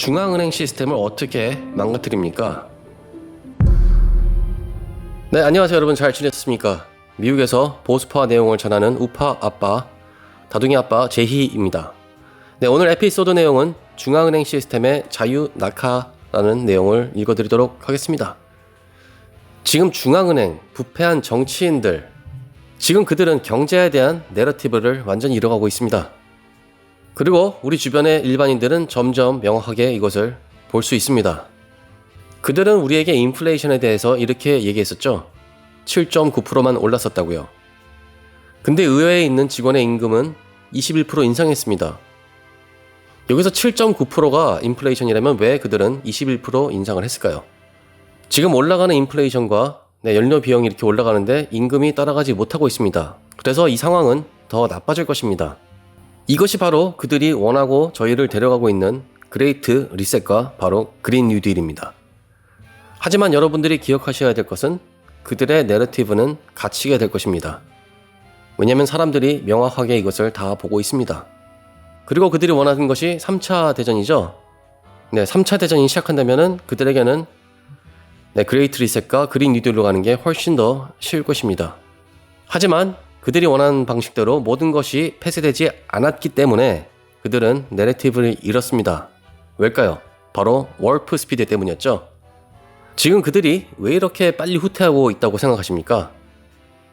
중앙은행 시스템을 어떻게 망가뜨립니까? 네, 안녕하세요 여러분 잘 지냈습니까? 미국에서 보수파 내용을 전하는 우파 아빠, 다둥이 아빠 제희입니다. 네, 오늘 에피소드 내용은 중앙은행 시스템의 자유 낙하라는 내용을 읽어드리도록 하겠습니다. 지금 중앙은행, 부패한 정치인들, 지금 그들은 경제에 대한 내러티브를 완전히 잃어가고 있습니다. 그리고 우리 주변의 일반인들은 점점 명확하게 이것을 볼 수 있습니다. 그들은 우리에게 인플레이션에 대해서 이렇게 얘기했었죠. 7.9%만 올랐었다고요. 근데 의회에 있는 직원의 임금은 21% 인상했습니다. 여기서 7.9%가 인플레이션이라면 왜 그들은 21% 인상을 했을까요? 지금 올라가는 인플레이션과 네, 연료 비용이 이렇게 올라가는데 임금이 따라가지 못하고 있습니다. 그래서 이 상황은 더 나빠질 것입니다. 이것이 바로 그들이 원하고 저희를 데려가고 있는 그레이트 리셋과 바로 그린 뉴딜입니다. 하지만 여러분들이 기억하셔야 될 것은 그들의 내러티브는 갇히게 될 것입니다. 왜냐하면 사람들이 명확하게 이것을 다 보고 있습니다. 그리고 그들이 원하는 것이 3차 대전이죠. 네, 3차 대전이 시작한다면은 그들에게는 네, 그레이트 리셋과 그린 뉴딜로 가는 게 훨씬 더 쉬울 것입니다. 하지만 그들이 원하는 방식대로 모든 것이 폐쇄되지 않았기 때문에 그들은 내러티브를 잃었습니다. 왜일까요? 바로 월프 스피드 때문이었죠. 지금 그들이 왜 이렇게 빨리 후퇴하고 있다고 생각하십니까?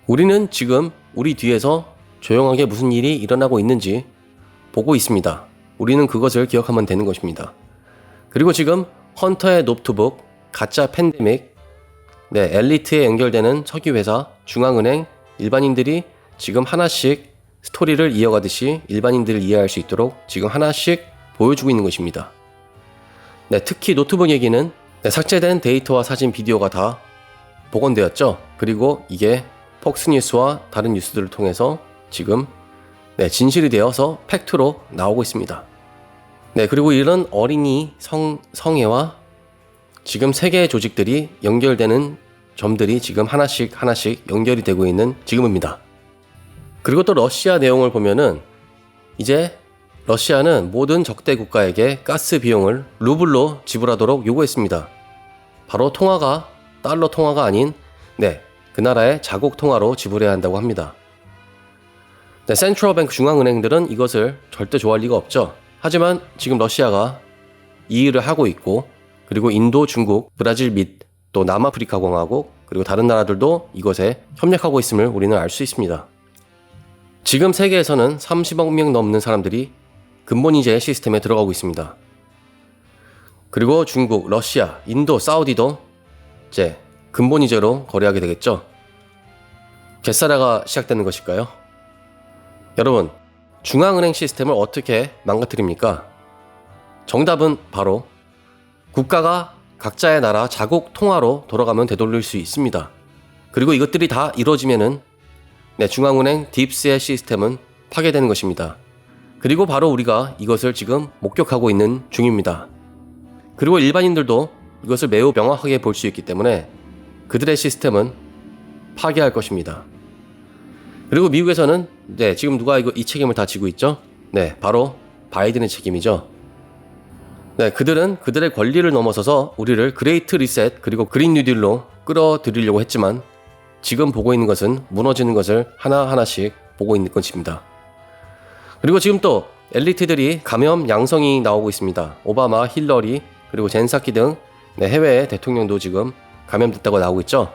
우리는 지금 우리 뒤에서 조용하게 무슨 일이 일어나고 있는지 보고 있습니다. 우리는 그것을 기억하면 되는 것입니다. 그리고 지금 헌터의 노트북, 가짜 팬데믹, 네, 엘리트에 연결되는 석유회사, 중앙은행, 일반인들이 지금 하나씩 스토리를 이어가듯이 일반인들을 이해할 수 있도록 지금 하나씩 보여주고 있는 것입니다. 네, 특히 노트북 얘기는 네, 삭제된 데이터와 사진, 비디오가 다 복원되었죠. 그리고 이게 폭스뉴스와 다른 뉴스들을 통해서 지금 네, 진실이 되어서 팩트로 나오고 있습니다. 네, 그리고 이런 어린이 성, 성애와 지금 세 개의 조직들이 연결되는 점들이 지금 하나씩 하나씩 연결이 되고 있는 지금입니다. 그리고 또 러시아 내용을 보면은 이제 러시아는 모든 적대 국가에게 가스 비용을 루블로 지불하도록 요구했습니다. 바로 통화가 달러 통화가 아닌 네, 그 나라의 자국 통화로 지불해야 한다고 합니다. 네, 센트럴뱅크 중앙은행들은 이것을 절대 좋아할 리가 없죠. 하지만 지금 러시아가 이 일을 하고 있고 그리고 인도, 중국, 브라질 및 또 남아프리카 공화국 그리고 다른 나라들도 이것에 협력하고 있음을 우리는 알 수 있습니다. 지금 세계에서는 30억 명 넘는 사람들이 근본 이제 시스템에 들어가고 있습니다. 그리고 중국, 러시아, 인도, 사우디도 이제 근본 이제로 거래하게 되겠죠. 개사라가 시작되는 것일까요? 여러분, 중앙은행 시스템을 어떻게 망가뜨립니까? 정답은 바로 국가가 각자의 나라 자국 통화로 돌아가면 되돌릴 수 있습니다. 그리고 이것들이 다 이루어지면은 네, 중앙은행 딥스의 시스템은 파괴되는 것입니다. 그리고 바로 우리가 이것을 지금 목격하고 있는 중입니다. 그리고 일반인들도 이것을 매우 명확하게 볼 수 있기 때문에 그들의 시스템은 파괴할 것입니다. 그리고 미국에서는 네, 지금 누가 이거 이 책임을 다 지고 있죠? 네, 바로 바이든의 책임이죠. 네, 그들은 그들의 권리를 넘어서서 우리를 그레이트 리셋 그리고 그린 뉴딜로 끌어들이려고 했지만 지금 보고 있는 것은 무너지는 것을 하나하나씩 보고 있는 것입니다. 그리고 지금 또 엘리트들이 감염 양성이 나오고 있습니다. 오바마, 힐러리, 그리고 젠사키 등 네, 해외 대통령도 지금 감염됐다고 나오고 있죠.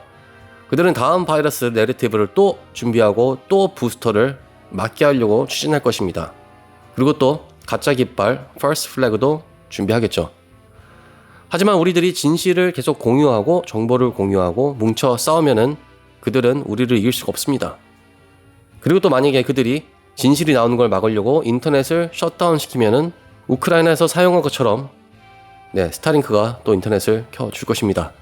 그들은 다음 바이러스 내러티브를 또 준비하고 또 부스터를 맞게 하려고 추진할 것입니다. 그리고 또 가짜 깃발, 퍼스트 플래그도 준비하겠죠. 하지만 우리들이 진실을 계속 공유하고 정보를 공유하고 뭉쳐 싸우면은 그들은 우리를 이길 수가 없습니다. 그리고 또 만약에 그들이 진실이 나오는 걸 막으려고 인터넷을 셧다운 시키면은 우크라이나에서 사용한 것처럼 네, 스타링크가 또 인터넷을 켜줄 것입니다.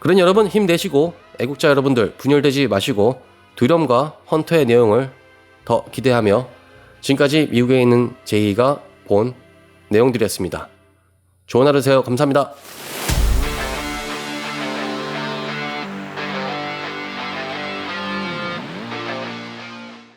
그런 여러분 힘내시고 애국자 여러분들 분열되지 마시고 두려움과 헌터의 내용을 더 기대하며 지금까지 미국에 있는 제이가 본 내용들이었습니다. 좋은 하루 되세요. 감사합니다.